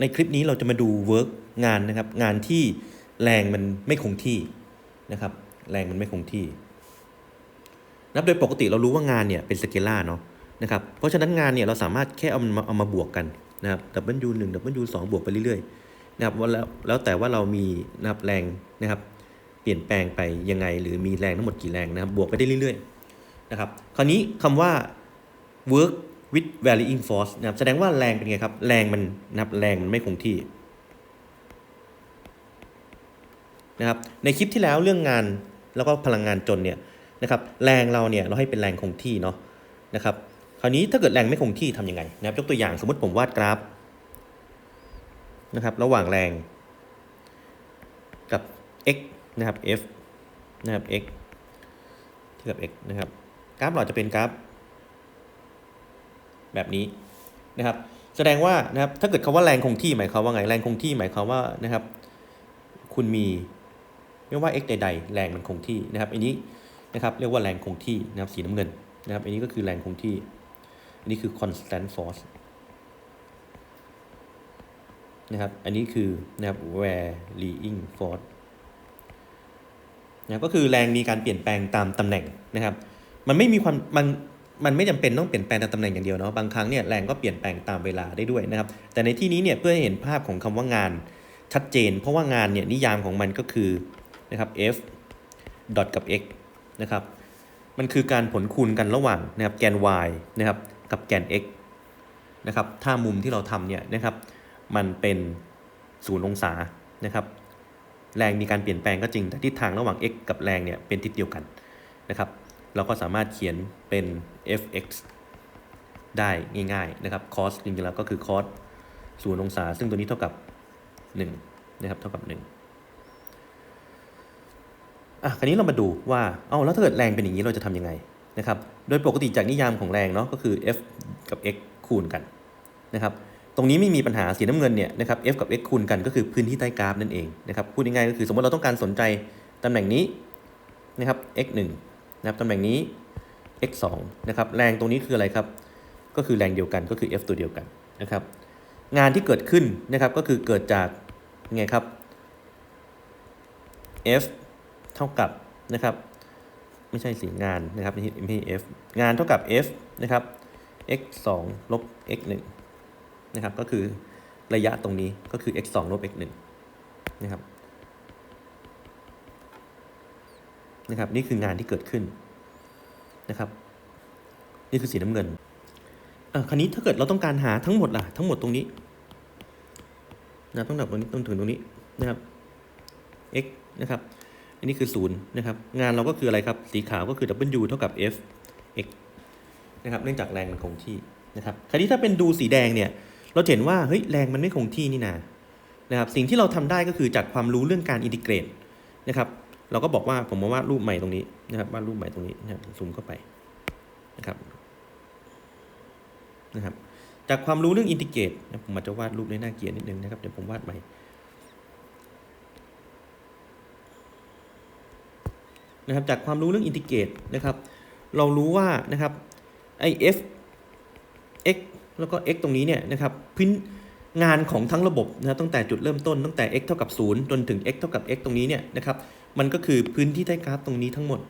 ในคลิปนี้เราจะมาดูเวิร์กงานนะครับ งานที่แรงมันไม่คงที่นะครับ แรงมันไม่คงที่นับโดยปกติเรารู้ว่างานเนี่ยเป็นสเกล่าเนาะนะครับ เพราะฉะนั้นงานเนี่ยเราสามารถแค่เอามาเอามาบวกกันนะครับ W 1 W 2บวกไปเรื่อยๆนะครับว่าแล้วแล้วแต่ว่าเรามีนะครับแรงนะครับ เปลี่ยนแปลงไปยังไง หรือมีแรงทั้งหมดกี่แรงนะครับ บวกไปได้เรื่อยๆนะครับ คราวนี้คำว่า work with varying force นะครับแสดงว่าแรงเป็นไงครับ แรงมันนะครับแรงมันไม่คงที่นะครับในคลิปที่แล้วเรื่องงานแล้วก็พลังงานจนเนี่ยนะครับแรงเราเนี่ยเราให้เป็นแรงคงที่เนาะนะครับคราวนี้ถ้าเกิดแรงไม่คงที่ทำยังไงนะครับยกตัวอย่างสมมติผมวาดกราฟนะครับระหว่างแรงกับ x นะครับ f นะครับ x เทียบกับ x นะครับกราฟเราจะเป็นกราฟ แบบนี้นะครับ แสดงว่านะครับถ้าเกิดคาว่าแรงคงที่หมายความว่าไงแรงคงที่หมายความว่านะครับ คุณมีไม่ว่า x ใดๆแรงมันคงที่นะครับ อันนี้นะครับเรียกว่าแรงคงที่นะครับสีน้ำเงินนะครับ อันนี้ก็คือแรงคงที่ อันนี้คือ constant force นะครับ อันนี้คือนะครับ varying force นะครับก็คือแรงมีการเปลี่ยนแปลงตามตำแหน่งนะครับ มันไม่มีความมัน มันไม่จำเป็นต้องเปลี่ยนแปลงตามตำแหน่งอย่างเดียวเนาะบางครั้งเนี่ยแรงก็เปลี่ยนแปลงตามเวลาได้ด้วยนะครับแต่ในที่นี้เนี่ยเพื่อให้เห็นภาพของคำว่างานชัดเจน เพราะว่างานเนี่ยนิยามของมันก็คือนะครับ f dot กับ x นะครับมันคือการผลคูณกันระหว่างนะครับแกน y นะครับกับแกน x นะครับถ้ามุมที่เราทำเนี่ยนะครับมันเป็นศูนย์องศานะครับแรงมีการเปลี่ยนแปลงก็จริงแต่ทิศทางระหว่าง x กับแรงเนี่ยเป็นทิศเดียวกันนะครับ เราก็สามารถเขียนเป็น fx ได้ง่ายๆนะครับ cos จริงๆแล้วก็คือ cos ศูนย์องศา ซึ่งตัวนี้เท่ากับ 1 นะครับ เท่ากับ 1 อะ คราวนี้เรามาดูว่า เอ้าแล้วถ้าเกิดแรงเป็นอย่างนี้เราจะทำยังไงนะครับ โดยปกติจากนิยามของแรงเนาะ ก็คือ f กับ x คูณกันนะครับ ตรงนี้ไม่มีปัญหาสีน้ำเงินเนี่ยนะครับ f กับ x คูณกันก็คือพื้นที่ใต้กราฟนั่นเองนะครับ พูดง่ายๆก็คือสมมติเราต้องการสนใจตำแหน่งนี้นะครับ x 1 นะครับตำแหน่งนี้ x 2นะครับแรงตรงนี้คืออะไรครับ ก็คือแรงเดียวกันก็คือ f ตัวเดียวกันนะครับ งานที่เกิดขึ้นนะครับก็คือเกิดจากไงครับ f เท่ากับนะครับไม่ใช่สีงานนะครับไม่ใช่ F งานเท่ากับ f นะครับ x 2ลบ x 1นะครับก็คือระยะตรงนี้ก็คือ x 2ลบ x 1นะครับ นะครับ นี่คืองานที่เกิดขึ้นนะครับ นี่คือสีน้ำเงินอะคราวนี้ถ้าเกิดเราต้องการหาทั้งหมดล่ะทั้งหมดตรงนี้นะต้องดับตรงนี้ต้องถึงตรงนี้นะครับ x นะครับอันนี้คือศูนย์นะครับ งานเราก็คืออะไรครับ สีขาวก็คือ w เท่ากับ f x นะครับ เนื่องจากแรงมันคงที่นะครับคราวนี้ถ้าเป็นดูสีแดงเนี่ย เราเห็นว่าเฮ้ยแรงมันไม่คงที่นี่นานะครับ สิ่งที่เราทำได้ก็คือจากความรู้เรื่องการอินทิเกรตนะครับ เราก็บอกว่าผมมาวาดรูปใหม่ตรงนี้นะครับวาดรูปใหม่ตรงนี้นะครับซูมเข้าไปนะครับนะครับจากความรู้เรื่องอินทิเกรตนะผมอาจจะวาดรูปในหน้าเกียร์นิดนึงนะครับเดี๋ยวผมวาดใหม่นะครับจากความรู้เรื่องอินทิเกรตนะครับเรารู้ว่านะครับไอ f x แล้วก็ x ตรงนี้เนี่ยนะครับพื้นงานของทั้งระบบนะตั้งแต่จุดเริ่มต้นตั้งแต่ x เท่ากับ 0 จนถึง x เท่ากับ x ตรงนี้เนี่ยนะครับ มันก็คือพื้นที่ใต้กราฟตรงนี้ทั้งหมด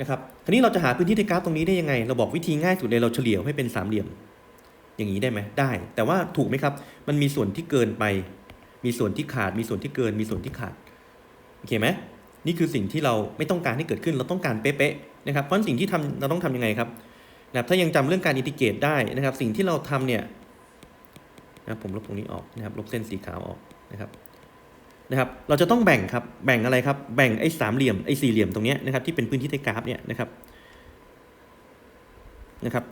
นะครับทีนี้เราจะหาพื้นที่ใต้กราฟตรงนี้ได้ยังไง เราบอกวิธีง่ายสุดเลยเราเฉลี่ยให้เป็นสามเหลี่ยม อย่างนี้ได้ไหมได้ แต่ว่าถูกไหมครับ มันมีส่วนที่เกินไป มีส่วนที่ขาด มีส่วนที่เกิน มีส่วนที่ขาด โอเคไหมนี่คือสิ่งที่เราไม่ต้องการให้เกิดขึ้น เราต้องการเป๊ะๆนะครับ เพราะสิ่งที่ทำเราต้องทำยังไงครับนะครับถ้ายังจำเรื่องการอินทิเกรตได้นะครับ สิ่งที่เราทำเนี่ยนะผมลบตรงนี้ออกนะครับ ลบเส้นสีขาวออกนะครับ นะครับเราจะต้องแบ่งครับแบ่งอะไรครับแบ่งไอ้สามเหลี่ยมไอ้สี่เหลี่ยมตรงนี้นะครับที่เป็นพื้นที่ใต้กราฟเนี่ยนะครับนะครับ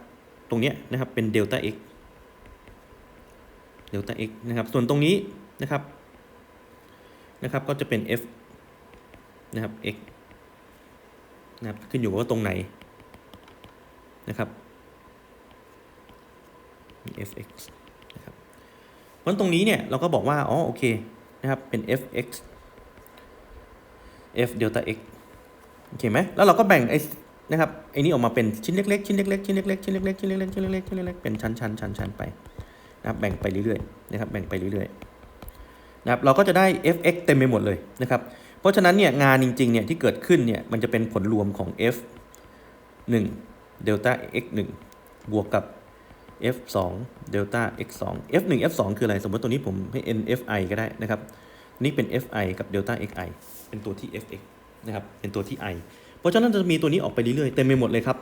ตรงนี้นะครับเป็นเดลต้า x เดลต้า x นะครับส่วนตรงนี้นะครับนะครับก็จะเป็น f นะครับ x นะครับขึ้นอยู่กับว่าตรงไหนนะครับ fx นะครับเพราะตรงนี้เนี่ยเราก็บอกว่าอ๋อโอเค นะครับ เป็น fx f delta x โอเคไหมแล้วเราก็แบ่งไอ้นะครับไอ้นี้ออกมาเป็นชิ้นเล็กๆ ชิ้นเล็กๆ ชิ้นเล็กๆ ชิ้นเล็กๆ ชิ้นเล็กๆ ชิ้นเล็กๆ ชิ้นเล็กๆ เป็นชั้นๆชั้นๆไปนะครับแบ่งไปเรื่อยๆ นะครับ แบ่งไปเรื่อยๆ นะครับ เราก็จะได้ fx เต็มไปหมดเลยนะครับ เพราะฉะนั้นเนี่ยงานจริงๆ เนี่ยที่เกิดขึ้นเนี่ยมันจะเป็นผลรวมของ f 1 delta x 1บวกกับ f 2 delta x 2 f 1 f 2 คืออะไร สมมติตัวนี้ผมให้ n f i ก็ได้นะครับ นี่เป็น f i กับ delta x i เป็นตัวที่ f x นะครับ เป็นตัวที่ i เพราะฉะนั้นจะมีตัวนี้ออกไปเรื่อยๆ เต็มไปหมดเลยครับ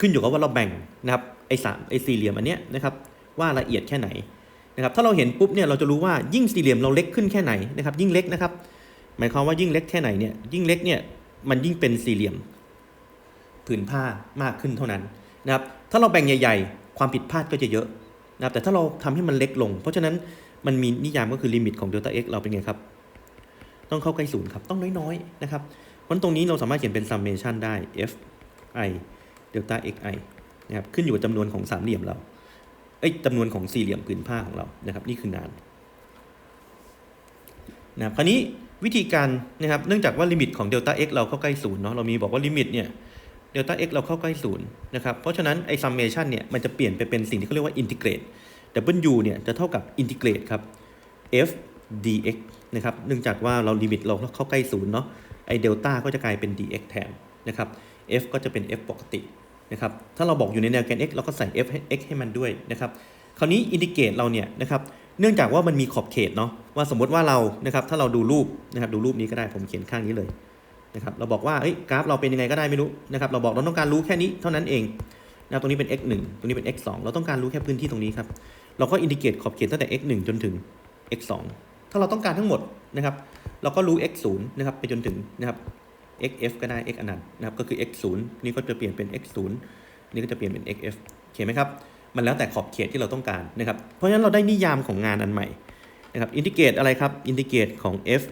ขึ้นอยู่กับว่าเราแบ่งนะครับ ไอ้สามไอ้สี่เหลี่ยมอันเนี้ยนะครับว่าละเอียดแค่ไหนนะครับ ถ้าเราเห็นปุ๊บเนี่ยเราจะรู้ว่ายิ่งสี่เหลี่ยมเราเล็กขึ้นแค่ไหนนะครับ ยิ่งเล็กนะครับ หมายความว่ายิ่งเล็กแค่ไหนเนี่ย ยิ่งเล็กเนี่ยมันยิ่งเป็นสี่เหลี่ยมผืนผ้ามากขึ้นเท่านั้นนะครับ ถ้าเราแบ่งใหญ่ๆ ความผิดพลาดก็จะเยอะนะครับแต่ถ้าเราทำให้มันเล็กลง เพราะฉะนั้นมันมีนิยามก็คือลิมิตของ delta x เราเป็นไงครับ ต้องเข้าใกล้ศูนย์ครับ ต้องน้อยๆนะครับเพราะตรงนี้เราสามารถเขียนเป็น summation ได้ f i delta x i นะครับขึ้นอยู่กับจำนวนของสามเหลี่ยมเราเอ้ยจำนวนของสี่เหลี่ยมผืนผ้าของเรานะครับนี่คืองานนะครับคราวนี้วิธีการนะครับเนื่องจากว่าลิมิตของ delta x เราเข้าใกล้ศูนย์เนาะเรามีบอกว่าลิมิตเนี่ย delta x เราเข้าใกล้ศูนย์นะครับ เพราะฉะนั้นไอ้ summation เนี่ยมันจะเปลี่ยนไปเป็นสิ่งที่เขาเรียกว่า integrate w เนี่ยจะเท่ากับ integrate ครับ f dx นะครับเนื่องจากว่าเราลิมิตเราเข้าใกล้ศูนย์เนาะไอเดลต้าก็จะกลายเป็น dx แทนนะครับ f ก็จะเป็น f ปกตินะครับถ้าเราบอกอยู่ในแนวแกน x เราก็ใส่ f ให้ x ให้มันด้วยนะครับคราวนี้อินดิเกรตเราเนี่ยนะครับเนื่องจากว่ามันมีขอบเขตเนาะว่าสมมติว่าเรานะครับถ้าเราดูรูปนะครับดูรูปนี้ก็ได้ผมเขียนข้างนี้เลย นะครับเราบอกว่าเอ้ยกราฟเราเป็นยังไงก็ได้ไม่รู้นะครับเราบอกเราต้องการรู้แค่นี้เท่านั้นเองนะครับตรงนี้เป็น x 1ตรงนี้เป็น x 2เราต้องการรู้แค่พื้นที่ตรงนี้ครับเราก็อินดิเกตขอบเขตตั้งแต่ x 1จนถึง x 2ถ้าเราต้องการทั้งหมดนะครับเราก็รู้ x 0นะครับไปจนถึงนะครับ xf ก็ได้ x อนันต์นะครับก็คือ x 0นี่ก็จะเปลี่ยนเป็น x 0นี่ก็จะเปลี่ยนเป็น xf โอเคไหมครับมันแล้วแต่ขอบเขตที่เราต้องการนะครับเพราะฉะนั้นเราได้นิยามของงานอันใหม่นะครับอินทิเกรตอะไรครับอินทิเกรตของ f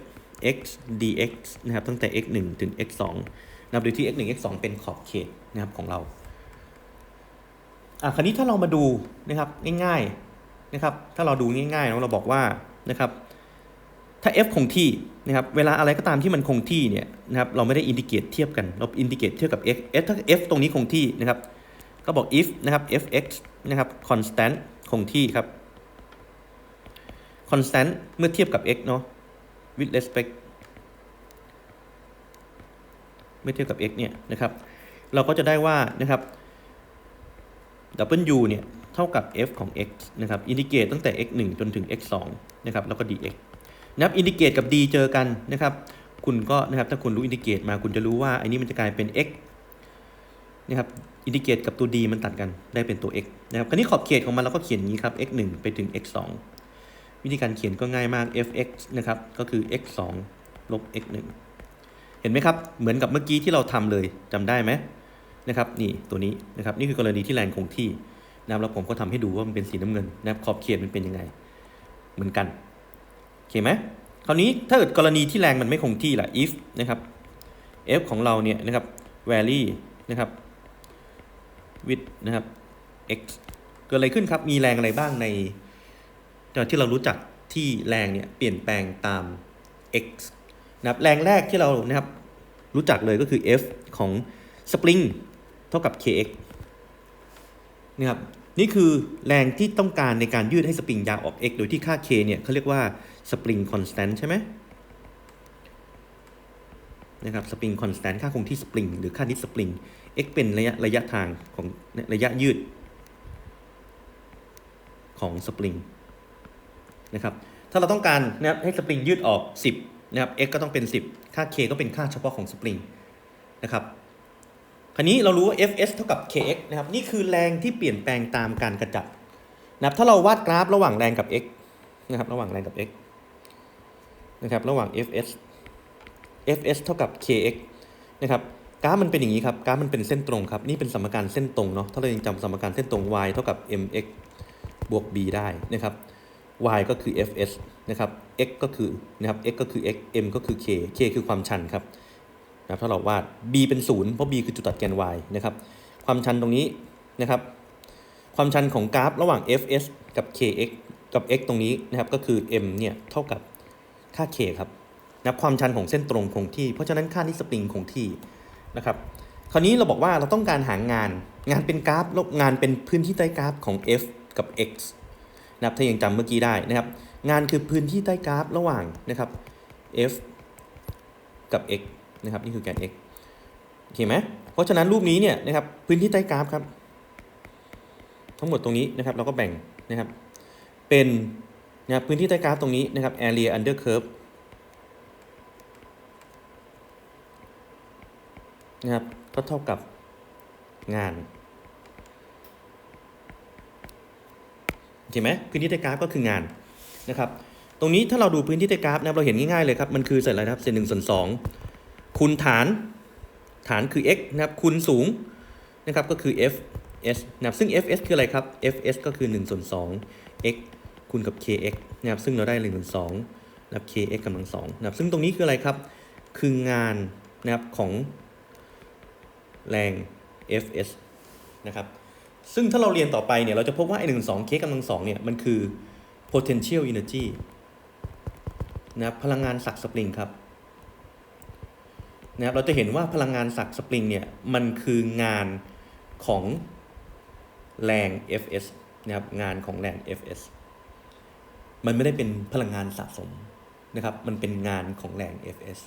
x dx นะครับตั้งแต่ x 1ถึง x 2นะครับโดยที่ x 1 x 2เป็นขอบเขตนะครับของเราอะคราวนี้ถ้าเรามาดูนะครับง่ายๆนะครับถ้าเราดูง่ายๆเนาะเราบอกว่านะครับถ้า f คงที่นะครับเวลาอะไรก็ตามที่มันคงที่เนี่ยนะครับเราไม่ได้อินดิเกตเทียบกันเราอินดิเกตเทียบกับ x f ถ้า f ตรงนี้คงที่นะครับก็บอก if นะครับ fx นะครับ constant คงที่ครับ constant เมื่อเทียบกับ x เนาะ with respect เมื่อเทียบกับ x เนี่ยนะครับ เราก็จะได้ว่านะครับ w เนี่ยเท่ากับ f ของ x นะครับ อินดิเกตตั้งแต่ x 1 จนถึง x 2นะครับ แล้วก็ dx นับอินดิเกตกับ d เจอกันนะครับ คุณก็นะครับ ถ้าคุณรู้อินดิเกตมาคุณจะรู้ว่าไอ้นี้มันจะกลายเป็น x นะครับ อินดิเกตกับตัว d มันตัดกันได้เป็นตัว x นะครับ คราวนี้ขอบเขตของมันเราก็เขียนอย่างนี้ครับ x 1ไปถึง x 2 วิธีการเขียนก็ง่ายมาก fx นะครับ ก็คือ x 2ลบ x 1เห็นไหมครับ เหมือนกับเมื่อกี้ที่เราทำเลยจำได้ไหมนะครับ นี่ตัวนี้นะครับ นี่คือกรณีที่แรงคงที่นะครับแล้วผมก็ทำให้ดูว่ามันเป็นสีน้ำเงินนะครับ ขอบเขตมันเป็นยังไง เหมือนกัน โอเคไหมคราวนี้ถ้าเกิดกรณีที่แรงมันไม่คงที่ล่ะ if นะครับ f ของเราเนี่ยนะครับ vary นะครับ with นะครับ x เกิดอะไรขึ้นครับ มีแรงอะไรบ้างใน ที่เรารู้จักที่แรงเนี่ยเปลี่ยนแปลงตาม x นะครับแรงแรกที่เรานะครับรู้จักเลยก็คือ f ของสปริงเท่ากับ kx นะครับนี่คือแรงที่ต้องการในการยืดให้สปริงยาวออก x โดยที่ค่า k เนี่ยเขาเรียกว่าสปริงคอนสแตนต์ใช่ไหมนะครับสปริงคอนสแตนต์ค่าคงที่สปริงหรือค่านิดสปริง x เป็นระยะระยะทางของระยะยืดของสปริง นะครับถ้าเราต้องการนะครับให้สปริงยืดออก 10นะครับ x ก็ต้องเป็น 10 ค่า k ก็เป็นค่าเฉพาะของสปริงนะครับคราวนี้เรารู้ว่า fs เท่ากับ kx นะครับนี่คือแรงที่เปลี่ยนแปลงตามการกระจับนะครับถ้าเราวาดกราฟระหว่างแรงกับ x นะครับระหว่างแรงกับ x นะครับระหว่าง fs fs เท่ากับ kx นะครับกราฟมันเป็นอย่างนี้ครับกราฟมันเป็นเส้นตรงครับนี่เป็นสมการเส้นตรงเนาะถ้าเรายังจำสมการเส้นตรง y เท่ากับ mx บวก b ได้นะครับ y ก็คือ fs นะครับ x ก็คือนะครับ x ก็คือ x m ก็คือ k k คือความชันครับนะครับถ้าเราวาด b เป็นศูนย์เพราะ b คือจุดตัดแกน y นะครับ ความชันตรงนี้นะครับ ความชันของกราฟระหว่าง fs กับ kx กับ x ตรงนี้นะครับ ก็คือ m เนี่ยเท่ากับค่า k ครับนะความชันของเส้นตรงคงที่ เพราะฉะนั้นค่าที่สปริงคงที่นะครับ คราวนี้เราบอกว่าเราต้องการหางาน งานเป็นกราฟงานเป็นพื้นที่ใต้กราฟของ f กับ x นะครับถ้ายังจำเมื่อกี้ได้นะครับ งานคือพื้นที่ใต้กราฟระหว่างนะครับ f กับ x นะครับนี่คือแกน x โอเคไหมเพราะฉะนั้นรูปนี้เนี่ยนะครับพื้นที่ใต้กราฟครับทั้งหมดตรงนี้นะครับเราก็แบ่งนะครับเป็นนะครับพื้นที่ใต้กราฟตรงนี้นะครับ area under curve นะครับก็เท่ากับงาน โอเคไหมพื้นที่ใต้กราฟก็คืองานนะครับตรงนี้ถ้าเราดูพื้นที่ใต้กราฟนะครับเราเห็นง่ายๆเลยครับมันคือเสร็จแล้วครับเศษหนึ่งส่วนสองคูณฐานฐานคือ x นะครับคูณสูงนะครับก็คือ f s นะครับซึ่ง f s คืออะไรครับ f s ก็คือ1ส่วน2 x คูณกับ k x นะครับซึ่งเราได้1ส่วน2นะครับ k x กำลัง2นะครับซึ่งตรงนี้คืออะไรครับ คืองานนะครับของแรง f s นะครับ ซึ่งถ้าเราเรียนต่อไปเนี่ยเราจะพบว่าไอ้1 2 k กำลัง2เนี่ยมันคือ potential energy นะครับพลังงานสักสปริงครับนะครับเราจะเห็นว่าพลังงานสักสปริงเนี่ยมันคืองานของแรง Fs นะครับงานของแรง Fs มันไม่ได้เป็นพลังงานสะสมนะครับ มันเป็นงานของแรง Fs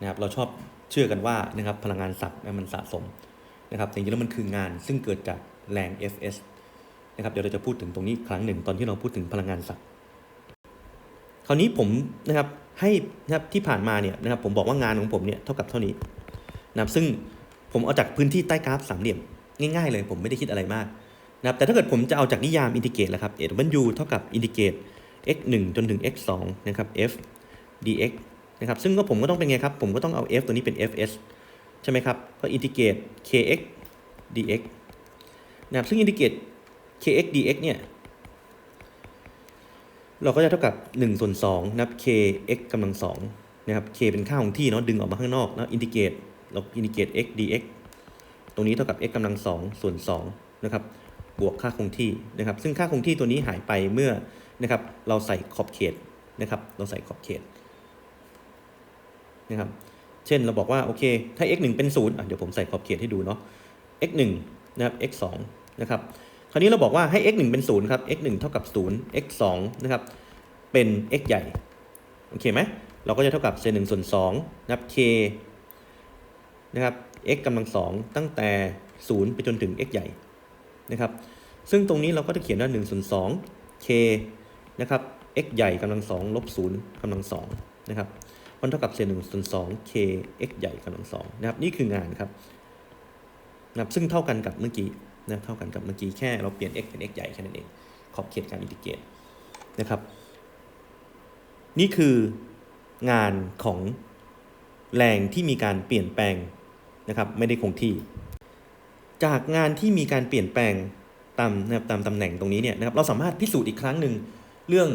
นะครับเราชอบเชื่อกันว่านะครับพลังงานสักเนี่ยมันสะสม นะครับแต่จริงๆแล้วมันคืองานซึ่งเกิดจากแรง Fs นะครับเดี๋ยวเราจะพูดถึงตรงนี้อีกครั้งหนึ่งตอนที่เราพูดถึงพลังงานสักคราวนี้ผมนะครับให้นะครับที่ผ่านมาเนี่ยนะครับผมบอกว่างานของผมเนี่ยเท่ากับเท่านี้นะครับซึ่งผมเอาจากพื้นที่ใต้กราฟสามเหลี่ยมง่ายๆเลยผมไม่ได้คิดอะไรมากนะครับแต่ถ้าเกิดผมจะเอาจากนิยามอินทิเกรตแล้วครับ a w เท่ากับอินทิเกรต x 1 จนถึง x 2นะครับ f dx นะครับซึ่งก็ผมก็ต้องเป็นไงครับ ผมก็ต้องเอา f ตัวนี้เป็น fs ใช่ไหมครับ ก็อินทิเกรต kx dx นะครับซึ่งอินทิเกรต kx dx เนี่ย เราก็จะเท่ากับ1ส่วน2นะครับ k x กำลัง2นะครับ k เป็นค่าของที่เนาะดึงออกมาข้างนอกแล้วอินทิเกรตเราอินทิเกรต x dx ตรงนี้เท่ากับ x กำลัง2ส่วน2นะครับบวกค่าคงที่นะครับ ซึ่งค่าคงที่ตัวนี้หายไปเมื่อนะครับ เราใส่ขอบเขตนะครับ เราใส่ขอบเขตนะครับ เช่นเราบอกว่าโอเค ถ้า x 1เป็น0อะเดี๋ยวผมใส่ขอบเขตให้ดูเนาะ x 1นะครับ x 2นะครับ คราวนี้เราบอกว่าให้ x 1เป็น0ครับ x 1เท่ากับ0 x 2นะครับ เป็น x ใหญ่ โอเคไหม เราก็จะเท่ากับเศษ1ส่วน2นะครับ k นะครับ x กำลัง 2 ตั้งแต่ 0 ไปจนถึง x ใหญ่นะครับ ซึ่งตรงนี้เราก็จะเขียนว่า1ส่วน2 k นะครับ x ใหญ่กำลัง2ลบ0กำลัง2นะครับ มันเท่ากับเศษ1ส่วน2 k x ใหญ่กำลัง2นะครับนี่คืองานครับนะครับซึ่งเท่ากันกับเมื่อกี้นะเท่ากันกับเมื่อกี้แค่เราเปลี่ยน x เป็น x ใหญ่แค่นั้นเองขอบเขตการอินทิเกรตนะครับ นี่คืองานของแรงที่มีการเปลี่ยนแปลงนะครับไม่ได้คงที่ จากงานที่มีการเปลี่ยนแปลงตามนะครับตามตำแหน่งตรงนี้เนี่ยนะครับเราสามารถพิสูจน์อีกครั้งหนึ่งเรื่อง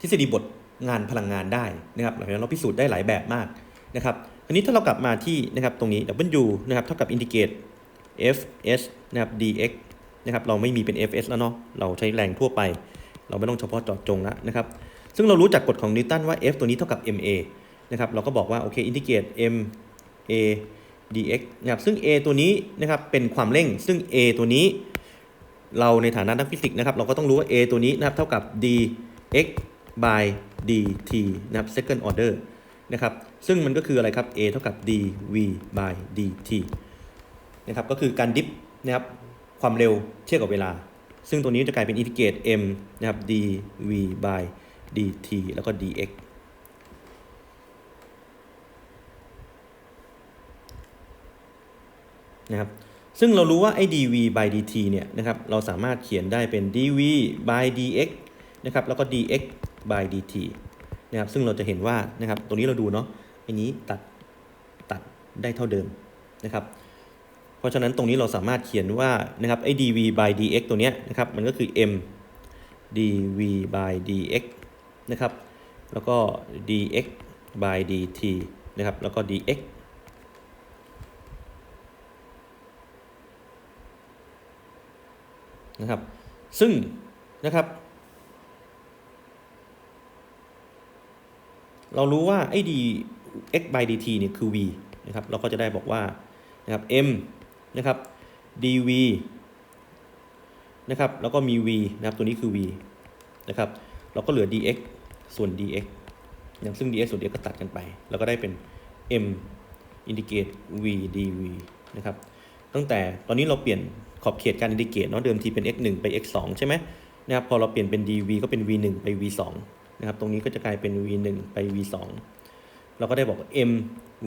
ทฤษฎีบท งานพลังงานได้นะครับหลังจากนั้นเราพิสูจน์ได้หลายแบบมากนะครับทีนี้ถ้าเรากลับมาที่นะครับตรงนี้ W นะครับเท่ากับอินทิเกรต fs นะครับ dx นะครับเราไม่มีเป็น fs แล้วเนาะเราใช้แรงทั่วไป เราไม่ต้องเฉพาะเจาะจงแล้วนะครับซึ่งเรารู้จักกฎของนิวตันว่า f ตัวนี้เท่ากับ ma นะครับเราก็บอกว่าโอเคอินทิเกรต m a dx นะครับซึ่ง a ตัวนี้นะครับเป็นความเร่ง ซึ่ง a ตัวนี้ เราในฐานะนักฟิสิกส์นะครับเราก็ต้องรู้ว่า a ตัวนี้นะครับเท่ากับ dx by dt นะครับ second order นะครับ ซึ่งมันก็คืออะไรครับ a เท่ากับ dv by dt นะครับ ก็คือการดิฟนะครับ ความเร็วเทียบกับเวลา ซึ่งตัวนี้จะกลายเป็นอินทิเกรต m นะครับ dv by dt แล้วก็ dx นะครับ ซึ่งเรารู้ว่าไอ้ dv by dt เนี่ยนะครับ เราสามารถเขียนได้เป็น dv by dx นะครับ แล้วก็ dx by dt นะครับซึ่งเราจะเห็นว่านะครับตรงนี้เราดูเนาะอันนี้ตัดตัดได้เท่าเดิมนะครับเพราะฉะนั้นตรงนี้เราสามารถเขียนว่านะครับไอ้ dv by dx ตัวเนี้ยนะครับมันก็คือ m dv by dx นะครับแล้วก็ dx by dt นะครับแล้วก็ dx นะครับซึ่งนะครับ เรารู้ว่าไอ้ d x by dt เนี่ยคือ v นะครับ เราก็จะได้บอกว่านะครับ m นะครับ dv นะครับ แล้วก็มี v นะครับ ตัวนี้คือ v นะครับ เราก็เหลือ dx ส่วน dx นะซึ่ง dx ส่วน dx ก็ตัดกันไป แล้วก็ได้เป็น m indicate v dv นะครับ ตั้งแต่ตอนนี้เราเปลี่ยนขอบเขตการ indicate เนาะ เดิมทีเป็น x 1ไป x 2ใช่ไหมนะครับ พอเราเปลี่ยนเป็น dv ก็เป็น v 1ไป v 2 นะครับ ตรงนี้ก็จะกลายเป็น v 1ไป v 2เราก็ได้บอก m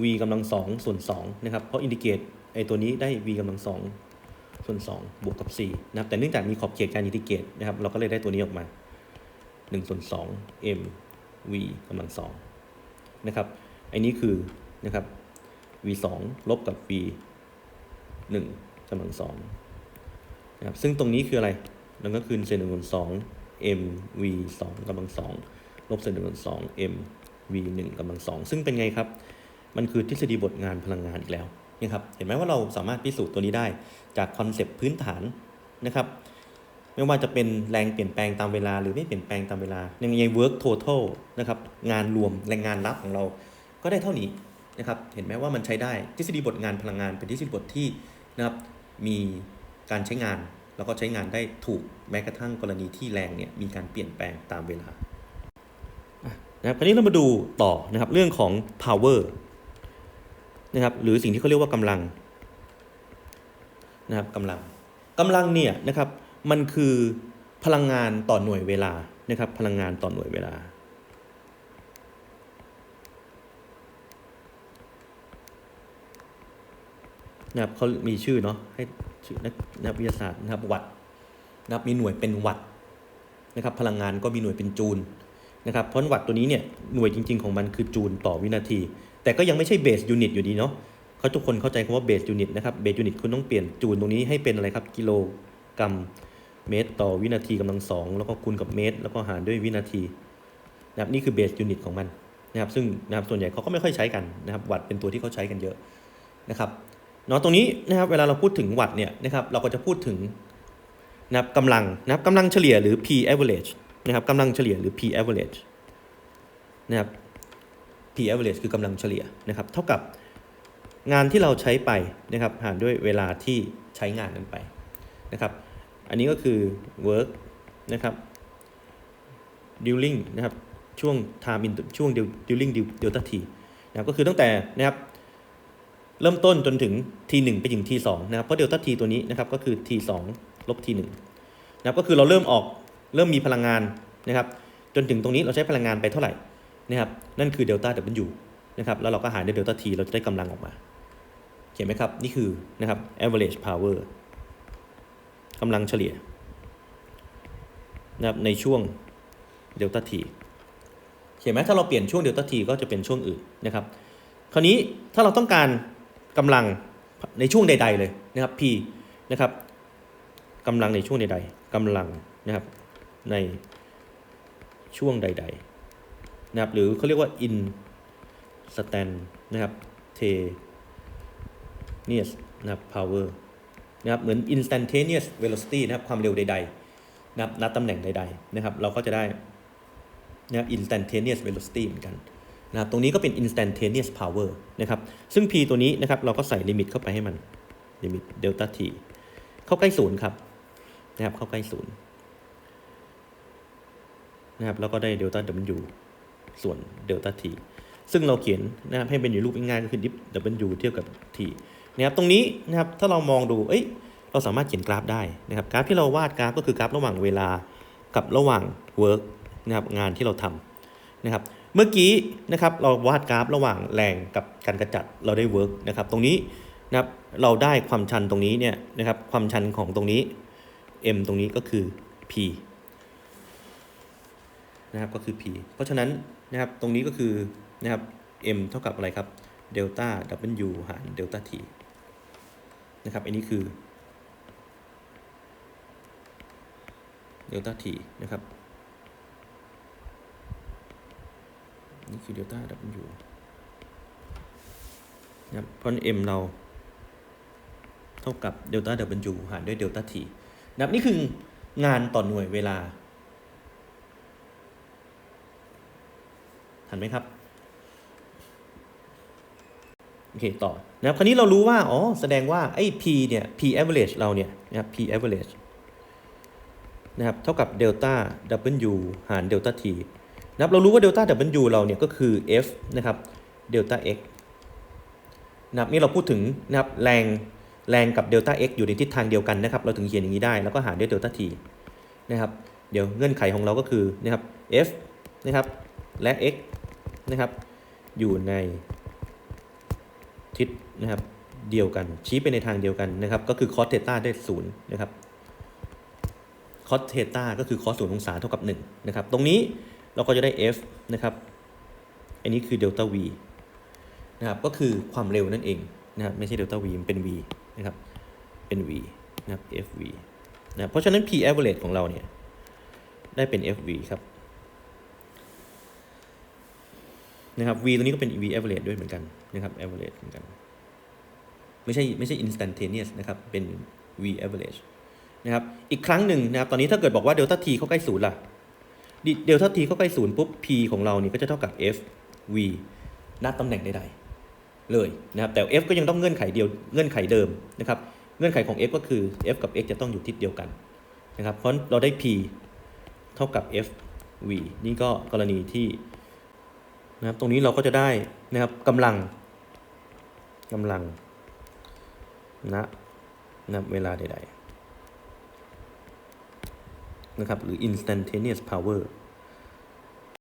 v กำลัง2ส่วน2นะครับ เพราะ indicate ไอตัวนี้ได้ v กำลัง2ส่วน2บวกกับ4นะครับ แต่เนื่องจากมีขอบเขตการ indicate นะครับ เราก็เลยได้ตัวนี้ออกมา1ส่วน2 m v กำลัง2นะครับไอ้นี้คือนะครับ v 2ลบกับ v 1กำลัง2นะครับ ซึ่งตรงนี้คืออะไรนั่นก็คือเศษหนึ่งส่วนสอง m v 2กำลัง2 ลบเศษหนึ่งส่วนสอง m v 1กำลัง2ซึ่งเป็นไงครับ มันคือทฤษฎีบทงานพลังงานอีกแล้วนะครับเห็นไหมว่าเราสามารถพิสูจน์ตัวนี้ได้จากคอนเซปต์พื้นฐานนะครับ ไม่ว่าจะเป็นแรงเปลี่ยนแปลงตามเวลา หรือไม่เปลี่ยนแปลงตามเวลายังไง work total นะครับงานรวมแรงงานรับของเราก็ได้เท่านี้นะครับเห็นไหมว่ามันใช้ได้ทฤษฎีบทงานพลังงานเป็นทฤษฎีบทที่นะครับมีการใช้งานแล้วก็ใช้งานได้ถูกแม้กระทั่งกรณีที่แรงเนี่ยมีการเปลี่ยนแปลงตามเวลา นะครับคราวนี้เรามาดูต่อนะครับเรื่องของ power นะครับหรือสิ่งที่เขาเรียกว่ากำลังนะครับกำลังกำลังเนี่ยนะครับมันคือพลังงานต่อหน่วยเวลานะครับพลังงานต่อหน่วยเวลานะครับเขามีชื่อเนาะให้ชื่อนักนักวิทยาศาสตร์นะครับวัตนะครับมีหน่วยเป็นวัตนะครับพลังงานก็มีหน่วยเป็นจูล นะครับเพราะวัตตัวนี้เนี่ยหน่วยจริง ๆ ของมันคือจูลต่อวินาที แต่ก็ยังไม่ใช่เบสยูนิตอยู่ดีเนาะเขาทุกคนเข้าใจคำว่าเบสยูนิตนะครับเบสยูนิตคุณต้องเปลี่ยนจูลตรงนี้ให้เป็นอะไรครับกิโลกรัมเมตร ต่อวินาทีกำลังสองแล้วก็คูณกับเมตร แล้วก็หารด้วยวินาทีนะครับนี่คือเบสยูนิตของมันนะครับซึ่งนะครับส่วนใหญ่เขาก็ไม่ค่อยใช้กันนะครับวัตเป็นตัวที่เขาใช้กันเยอะนะครับเนาะตรงนี้นะครับเวลาเราพูดถึงวัตเนี่ยนะครับเราก็จะพูดถึงนะครับกำลังนะครับกำลังเฉลี่ยหรือ p average นะครับกำลังเฉลี่ยหรือ p average นะครับ p average คือกำลังเฉลี่ยนะครับ เท่ากับงานที่เราใช้ไปนะครับหารด้วยเวลาที่ใช้งานนั้นไปนะครับ อันนี้ก็คือ work นะครับ during นะครับช่วง time in ช่วง during delta t นะครับก็คือตั้งแต่นะครับเริ่มต้นจนถึง t 1 ไปถึง t 2 นะครับเพราะเดลต้า t ตัวนี้นะครับก็คือ t 2 ลบ t 1 นะครับก็คือเราเริ่มออก เริ่มมีพลังงานนะครับจนถึงตรงนี้เราใช้พลังงานไปเท่าไหร่นะครับนั่นคือเดลต้า W นะครับแล้วเราก็หารด้วยเดลต้า t เราจะได้กำลังออกมาเขียนไหมครับ นี่คือนะครับ average power กำลังเฉลี่ยนะครับในช่วงเดลต้า t เขียนไหมถ้าเราเปลี่ยนช่วงเดลต้า t ก็จะเป็นช่วงอื่นนะครับคราวนี้ถ้าเราต้องการกำลังในช่วงใด ๆ เลยนะครับ P นะครับกำลังในช่วงใด ๆกำลังนะครับ ในช่วงใด ๆ นะครับ หรือเขาเรียกว่า instant นะครับ taneous นะครับ power นะครับ เหมือน instantaneous velocity นะครับ ความเร็วใด ๆ นะครับนัดตำแหน่งใด ๆ นะครับ เราก็จะได้นะครับ instantaneous velocity เหมือนกันนะครับตรงนี้ก็เป็น instantaneous power นะครับ ซึ่ง p ตัวนี้นะครับ เราก็ใส่ลิมิตเข้าไปให้มันลิมิต delta t เข้าใกล้ศูนย์ครับ นะครับ เข้าใกล้ศูนย์ นะครับแล้วก็ได้ delta w ส่วน delta t ซึ่งเราเขียนนะครับให้เป็นอยู่รูปง่ายๆก็คือ dip w เทียบกับ t นะครับตรงนี้นะครับถ้าเรามองดูเอ้ยเราสามารถเขียนกราฟได้นะครับกราฟที่เราวาดกราฟก็คือกราฟระหว่างเวลากับระหว่าง work นะครับงานที่เราทำนะครับเมื่อกี้นะครับเราวาดกราฟระหว่างแรงกับการกระจัดเราได้เวิร์กนะครับตรงนี้นะครับเราได้ความชันตรงนี้เนี่ยนะครับความชันของตรงนี้ m ตรงนี้ก็คือ p นะครับก็คือ p เพราะฉะนั้นนะครับตรงนี้ก็คือนะครับ m เท่ากับอะไรครับเดลต้า w หารเดลต้า t นะครับอันนี้คือเดลต้า t นะครับนี่คือเดลต้า W นะครับเพราะ m เรา เท่ากับเดลต้า W หารด้วยเดลต้า T นะครับนี่คืองานต่อหน่วยเวลา ทันไหมครับโอเคต่อนะครับคราวนี้เรารู้ว่าอ๋อแสดงว่าไอ้ P เนี่ย P average เราเนี่ยนะครับ P average นะครับเท่ากับเดลต้า W หารเดลต้า T นะครับเรารู้ว่าเดลต้า W เราเนี่ยก็คือ F นะครับเดลต้า X นะครับนี่เราพูดถึงนะครับแรงแรงกับเดลต้า X อยู่ในทิศทางเดียวกันนะครับ เราถึงเขียนอย่างนี้ได้ แล้วก็หารด้วยเดลต้า T นะครับ เดี๋ยวเงื่อนไขของเราก็คือนะครับ F นะครับและ X นะครับ อยู่ในทิศนะครับเดียวกัน ชี้ไปในทางเดียวกันนะครับ ก็คือ cos เทต้าได้ศูนย์นะครับ cos เทต้าก็คือ cos ศูนย์องศาเท่ากับ1นะครับ ตรงนี้เราก็จะได้ F นะครับ อันนี้คือเดลต้า V นะครับ ก็คือความเร็วนั่นเองนะครับ ไม่ใช่เดลต้า V มันเป็น V นะครับ เป็น V นะครับ FV นะบเพราะฉะนั้น P average ของเราเนี่ย ได้เป็น FV ครับ นะครับ V ตัวนี้ก็เป็น V average ด้วยเหมือนกันนะครับ average เหมือนกัน ไม่ใช่ไม่ใช่ instantaneous นะครับ เป็น V average นะครับ อีกครั้งหนึ่งนะครับ ตอนนี้ถ้าเกิดบอกว่าเดลต้า T เข้าใกล้ศูนย์ล่ะเดลต้า T เข้าใกล้ศูนย์ปุ๊บ P ของเรานี่ก็จะเท่ากับ F V ณตำแหน่งใดๆเลยนะครับ แต่ F ก็ยังต้องเงื่อนไขเดียว เงื่อนไขเดิมนะครับ เงื่อนไขของ F ก็คือ F กับ X จะต้องอยู่ทิศเดียวกันนะครับ เพราะเราได้ P เท่ากับ F V นี่ก็กรณีที่ นะครับตรงนี้เราก็จะได้นะครับกำลังกำลังนะนะเวลาใดๆนะครับหรือ instantaneous power